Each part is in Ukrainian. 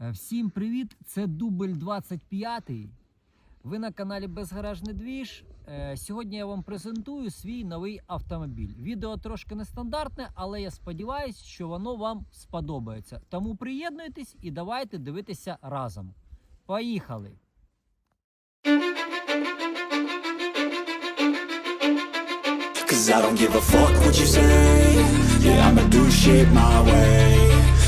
Е, Всім привіт! Це дубль 25. Ви на каналі Безгаражний Двіж. Е, Сьогодні я вам презентую свій новий автомобіль. Відео трошки нестандартне, але я сподіваюся, що воно вам сподобається. Тому приєднуйтесь і давайте дивитися разом. Поїхали! Cause I don't give a fuck what you say Yeah, I'ma do shit my way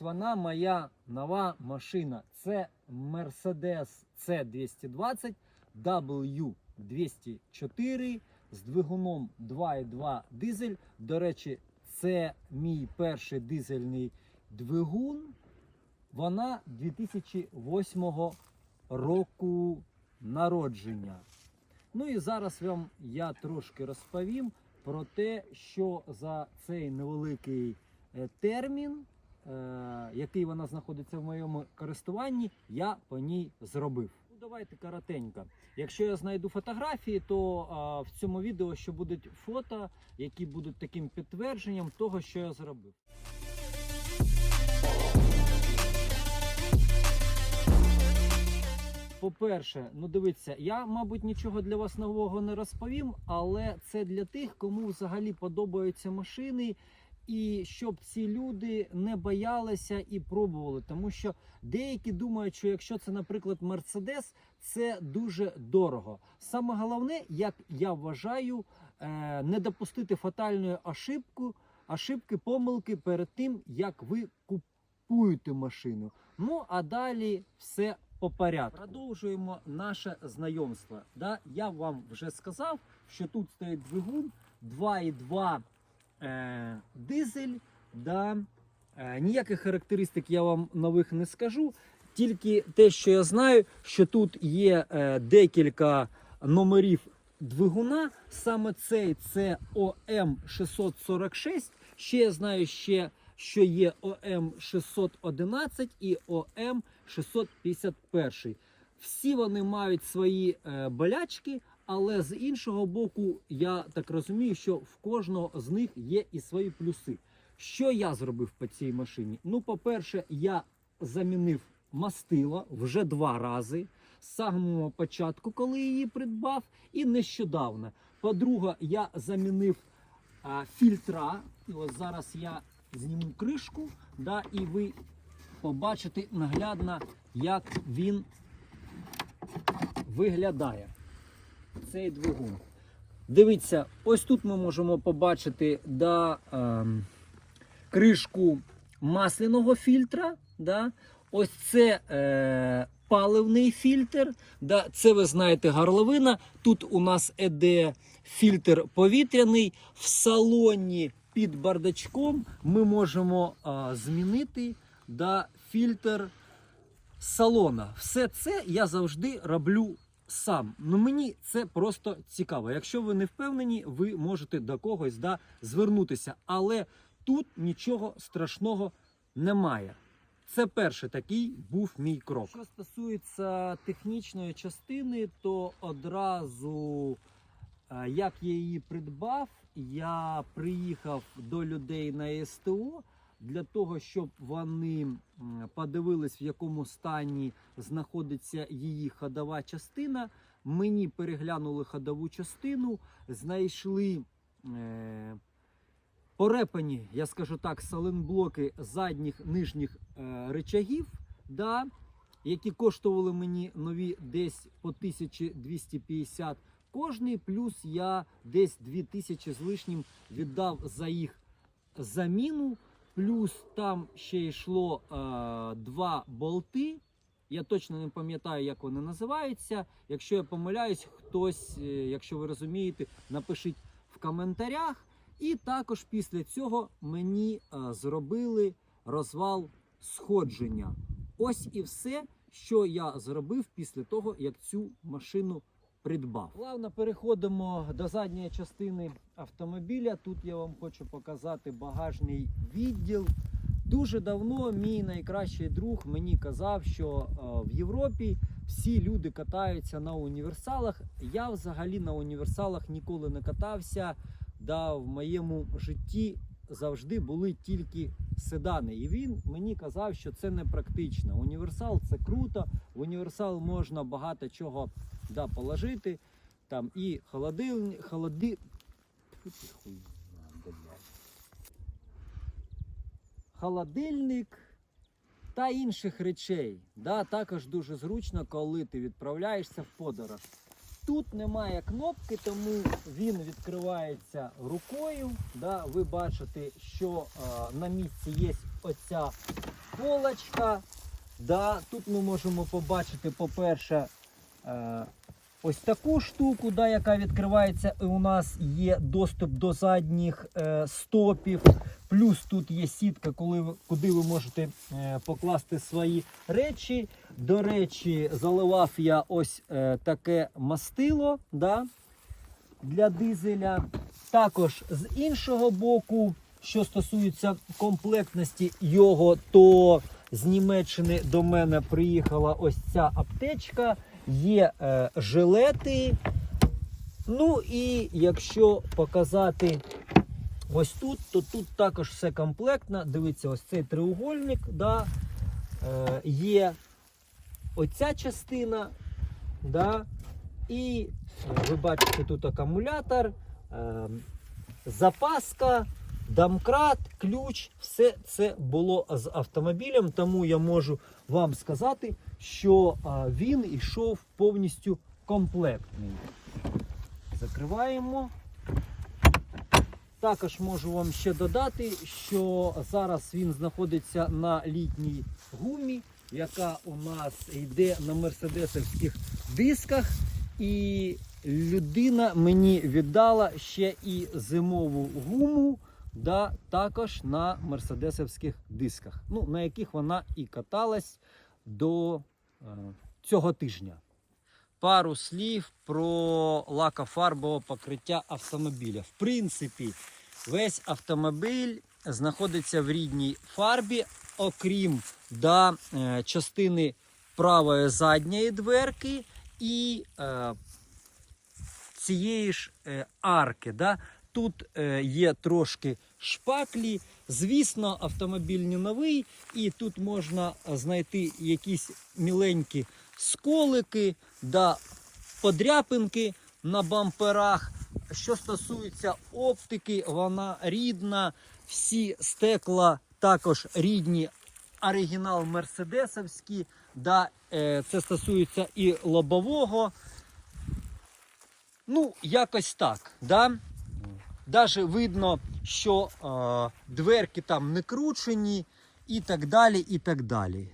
Ось вона моя нова машина. Це Mercedes C220 W204 з двигуном 2.2 дизель. До речі, це мій перший дизельний двигун. Вона 2008 року народження. Ну і зараз вам я трошки розповім про те, що за цей невеликий е, термін, який вона знаходиться в моєму користуванні, я по ній зробив. Ну, давайте коротенько. Якщо я знайду фотографії, то а, в цьому відео ще будуть фото, які будуть таким підтвердженням того, що я зробив. По-перше, ну дивіться, я, мабуть, нічого для вас нового не розповім, але це для тих, кому взагалі подобаються машини, і щоб ці люди не боялися і пробували. Тому що деякі думають, що якщо це, наприклад, Мерседес, це дуже дорого. Саме головне, як я вважаю, е, не допустити фатальної ошибку, ошибки, помилки перед тим, як ви купуєте машину. Ну а далі все по порядку. Продовжуємо наше знайомство. Да? Я вам вже сказав, що тут стоїть двигун 2,2 е, дизель. Да? Е, ніяких характеристик я вам нових не скажу. Тільки те, що я знаю, що тут є е, декілька номерів двигуна. Саме цей це ОМ 646. Ще я знаю ще, що є ОМ 611 і ОМ 651. Всі вони мають свої болячки, але з іншого боку, я так розумію, що в кожного з них є і свої плюси. Що я зробив по цій машині? Ну, по-перше, я замінив мастило вже два рази з самого початку, коли її придбав, і нещодавно. По-друге, я замінив а, фільтра. І ось зараз я зніму кришку, да, і ви побачите наглядно, як він виглядає. Цей двигун. Дивіться, ось тут ми можемо побачити да, ем, кришку масляного фільтра. Да? Ось це е, паливний фільтр. Да? Це ви знаєте горловина. Тут у нас іде фільтр повітряний. В салоні під бардачком ми можемо а, змінити да, фільтр салона. Все це я завжди роблю сам. Ну мені це просто цікаво. Якщо ви не впевнені, ви можете до когось да, звернутися. Але тут нічого страшного немає. Це перший такий був мій крок. Що стосується технічної частини, то одразу, е, як я її придбав, я приїхав до людей на СТО для того, щоб вони подивились, в якому стані знаходиться її ходова частина. Мені переглянули ходову частину, знайшли е, порепані, я скажу так, саленблоки задніх нижніх е, речагів, да, які коштували мені нові десь по 1250 кожний, плюс я десь 2000 з лишнім віддав за їх заміну. Плюс там ще йшло е, два болти. Я точно не пам'ятаю, як вони називаються. Якщо я помиляюсь, хтось, е, якщо ви розумієте, напишіть в коментарях. І також після цього мені е, зробили розвал сходження. Ось і все, що я зробив після того, як цю машину придбав. Плавно переходимо до задньої частини автомобіля. Тут я вам хочу показати багажний відділ. Дуже давно мій найкращий друг мені казав, що е, в Європі всі люди катаються на універсалах. Я взагалі на універсалах ніколи не катався. Да, в моєму житті завжди були тільки седани. І він мені казав, що це не практично. Універсал це круто. В універсал можна багато чого да, положити. Там і холодильник, холоди... Холодильник та інших речей. Да, також дуже зручно, коли ти відправляєшся в подорож. Тут немає кнопки, тому він відкривається рукою. Да, ви бачите, що е, на місці є оця полочка. Да, тут ми можемо побачити, по-перше, е, ось таку штуку, да, яка відкривається. І у нас є доступ до задніх е, стопів. Плюс тут є сітка, коли куди ви можете е, покласти свої речі. До речі, заливав я ось е, таке мастило да, для дизеля. Також з іншого боку, що стосується комплектності його, то з Німеччини до мене приїхала ось ця аптечка. Є е, жилети. Ну і якщо показати ось тут, то тут також все комплектно. Дивіться, ось цей треугольник. Да, е, є оця частина. Да, і е, ви бачите тут акумулятор, е, запаска, домкрат, ключ. Все це було з автомобілем, тому я можу вам сказати, що він йшов повністю комплектний. Закриваємо. Також можу вам ще додати, що зараз він знаходиться на літній гумі, яка у нас йде на мерседесовських дисках. І людина мені віддала ще і зимову гуму, да, також на мерседесовських дисках, ну, на яких вона і каталась до е, цього тижня. Пару слів про лакофарбове покриття автомобіля. В принципі, весь автомобіль знаходиться в рідній фарбі, окрім да, е, частини правої задньої дверки і е, цієї ж е, арки. Да. Тут е, є трошки шпаклі. Звісно, автомобіль не новий, і тут можна знайти якісь міленькі сколики, да, подряпинки на бамперах. Що стосується оптики, вона рідна. Всі стекла також рідні, оригінал мерседесовські. Да, е, це стосується і лобового. Ну, якось так. Да? Даже видно, що е, дверки там не кручені і так далі. і так далі.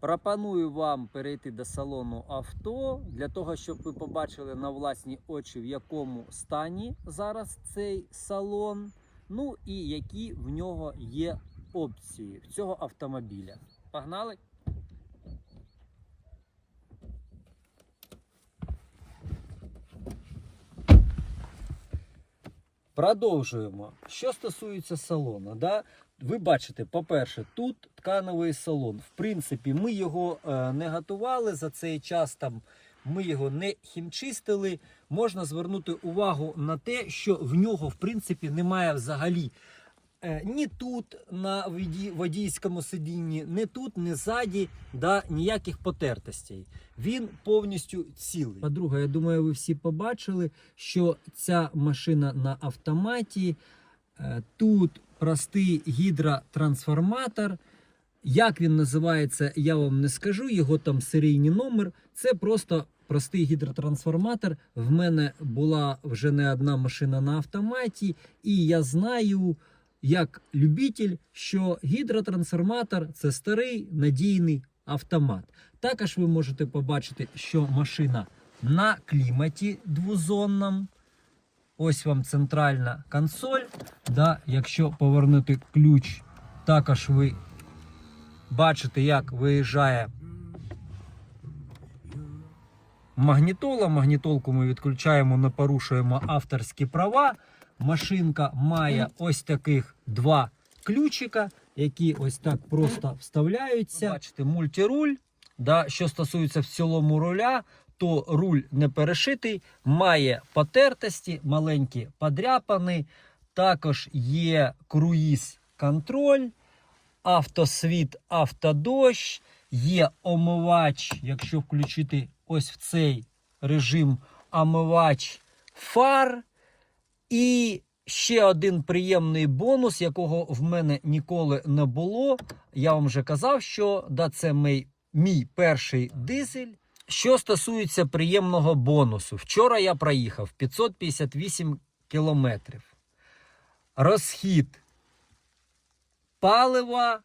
Пропоную вам перейти до салону авто для того, щоб ви побачили на власні очі, в якому стані зараз цей салон. Ну і які в нього є опції в цього автомобіля. Погнали! Продовжуємо. Що стосується салону, да? ви бачите, по-перше, тут ткановий салон. В принципі, ми його е, не готували за цей час. Там ми його не хімчистили. Можна звернути увагу на те, що в нього, в принципі, немає взагалі ні тут на воді- водійському сидінні, ні тут, ні ззаді, да, ніяких потертостей. Він повністю цілий. По-друге, я думаю, ви всі побачили, що ця машина на автоматі. Е, Тут простий гідротрансформатор. Як він називається, я вам не скажу. Його там серійний номер. Це просто простий гідротрансформатор. В мене була вже не одна машина на автоматі, і я знаю, як любитель, що гідротрансформатор це старий надійний автомат. Також ви можете побачити, що машина на кліматі двозонному. ось вам центральна консоль. Да, якщо повернути ключ, також ви бачите, як виїжджає магнітола. Магнітолку ми відключаємо, не порушуємо авторські права. Машинка має ось таких два ключика, які ось так просто вставляються. Бачите, мультируль. Да, що стосується в цілому руля, то руль не перешитий, має потертості, маленькі подряпини. Також є круїз контроль, автосвіт, автодощ, є омивач, якщо включити ось в цей режим омивач фар. І ще один приємний бонус, якого в мене ніколи не було. Я вам вже казав, що да, це мій, мій перший дизель. Що стосується приємного бонусу, вчора я проїхав 558 кілометрів. Розхід палива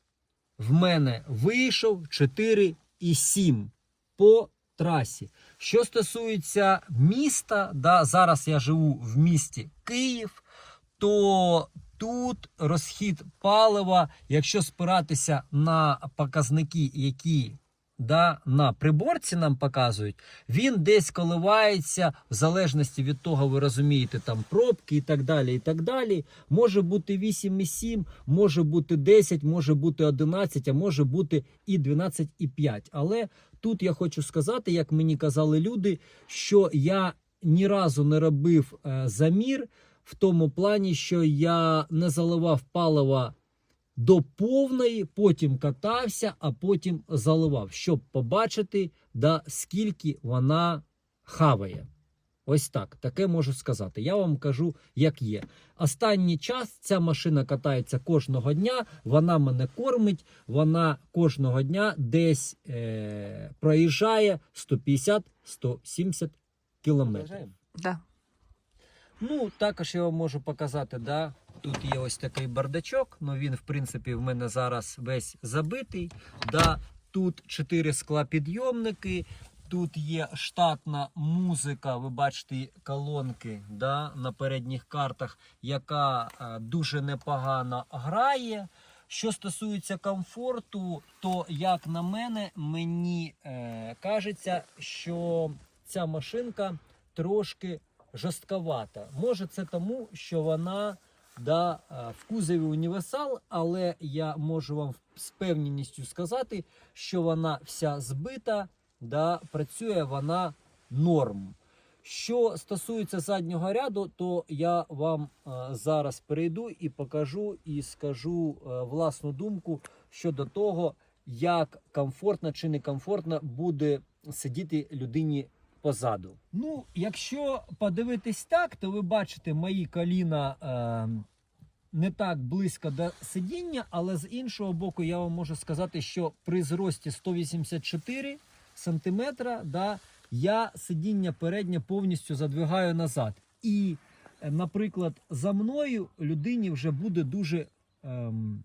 в мене вийшов 4,7 по трасі. Що стосується міста, да, зараз я живу в місті Київ, то тут розхід палива, якщо спиратися на показники, які да, на приборці нам показують, він десь коливається в залежності від того, ви розумієте, там пробки і так далі. і так далі. Може бути 8,7, може бути 10, може бути 11, а може бути і 12,5. Але тут я хочу сказати, як мені казали люди, що я ні разу не робив е, замір в тому плані, що я не заливав палива до повної, потім катався, а потім заливав, щоб побачити, да, скільки вона хаває. Ось так, таке можу сказати. Я вам кажу, як є. Останній час ця машина катається кожного дня, вона мене кормить, вона кожного дня десь е- проїжджає 150-170 кілометрів. Да. Ну, також я вам можу показати, да, тут є ось такий бардачок, ну він, в принципі, в мене зараз весь забитий. Да, тут чотири склапідйомники, тут є штатна музика, ви бачите колонки да, на передніх картах, яка е, дуже непогано грає. Що стосується комфорту, то як на мене, мені е, кажеться, що ця машинка трошки жорстковата. Може, це тому, що вона да, е, в кузові універсал, але я можу вам з певністю сказати, що вона вся збита, да, працює вона норм. Що стосується заднього ряду, то я вам е, зараз перейду і покажу і скажу е, власну думку щодо того, як комфортно чи некомфортно буде сидіти людині позаду. Ну, якщо подивитись так, то ви бачите мої коліна е, не так близько до сидіння, але з іншого боку, я вам можу сказати, що при зрості 184 сантиметра, да, я сидіння переднє повністю задвигаю назад. І, е, наприклад, за мною людині вже буде дуже ем,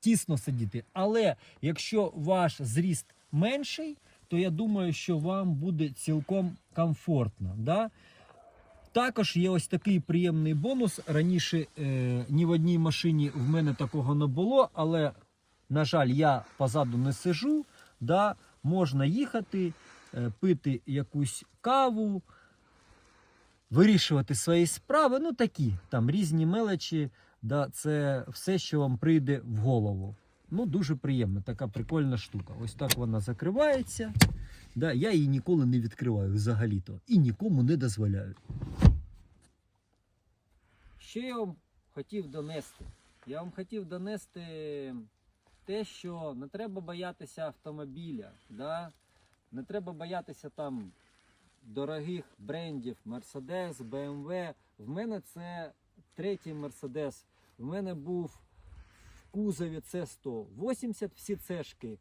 тісно сидіти. Але якщо ваш зріст менший, то я думаю, що вам буде цілком комфортно. Да? Також є ось такий приємний бонус. Раніше е, ні в одній машині в мене такого не було, але, на жаль, я позаду не сижу. Да? Можна їхати, е, пити якусь каву, вирішувати свої справи. Ну такі там різні мелочі. Да? Це все, що вам прийде в голову. Ну, дуже приємно, така прикольна штука. Ось так вона закривається. Да, я її ніколи не відкриваю взагалі-то і нікому не дозволяю. Що я вам хотів донести? Я вам хотів донести те, що не треба боятися автомобіля, да? не треба боятися там дорогих брендів Mercedes, BMW. В мене це третій Mercedes. В мене був кузові це 180 всі цешки.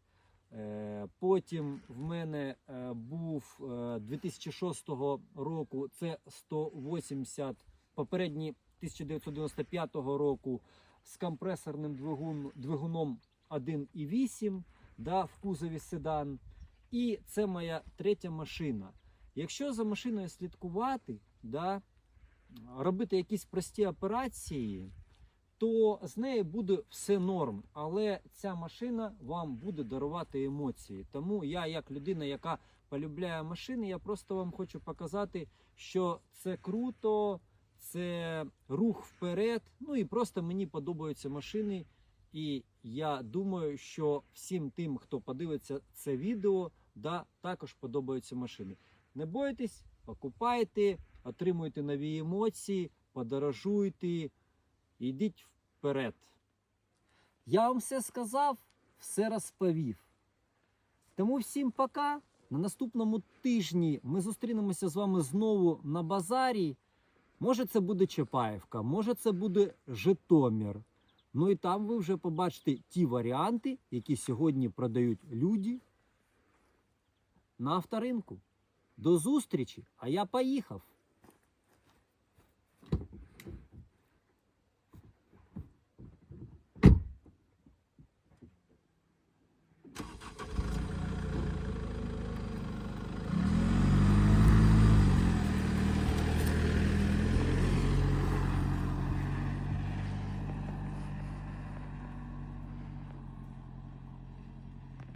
Е, Потім в мене е, був е, 2006 року це 180, попередній 1995 року з компресорним двигун, двигуном 1,8 да, в кузові седан. І це моя третя машина. Якщо за машиною слідкувати, да, робити якісь прості операції, то з нею буде все норм. Але ця машина вам буде дарувати емоції. Тому я, як людина, яка полюбляє машини, я просто вам хочу показати, що це круто, це рух вперед. Ну і просто мені подобаються машини. І я думаю, що всім тим, хто подивиться це відео, да, також подобаються машини. Не бойтесь, покупайте, отримуйте нові емоції, подорожуйте, йдіть вперед. Я вам все сказав, все розповів. Тому всім пока. На наступному тижні ми зустрінемося з вами знову на базарі. Може, це буде Чапаєвка, може, це буде Житомир. Ну і там ви вже побачите ті варіанти, які сьогодні продають люди на авторинку. До зустрічі! А я поїхав.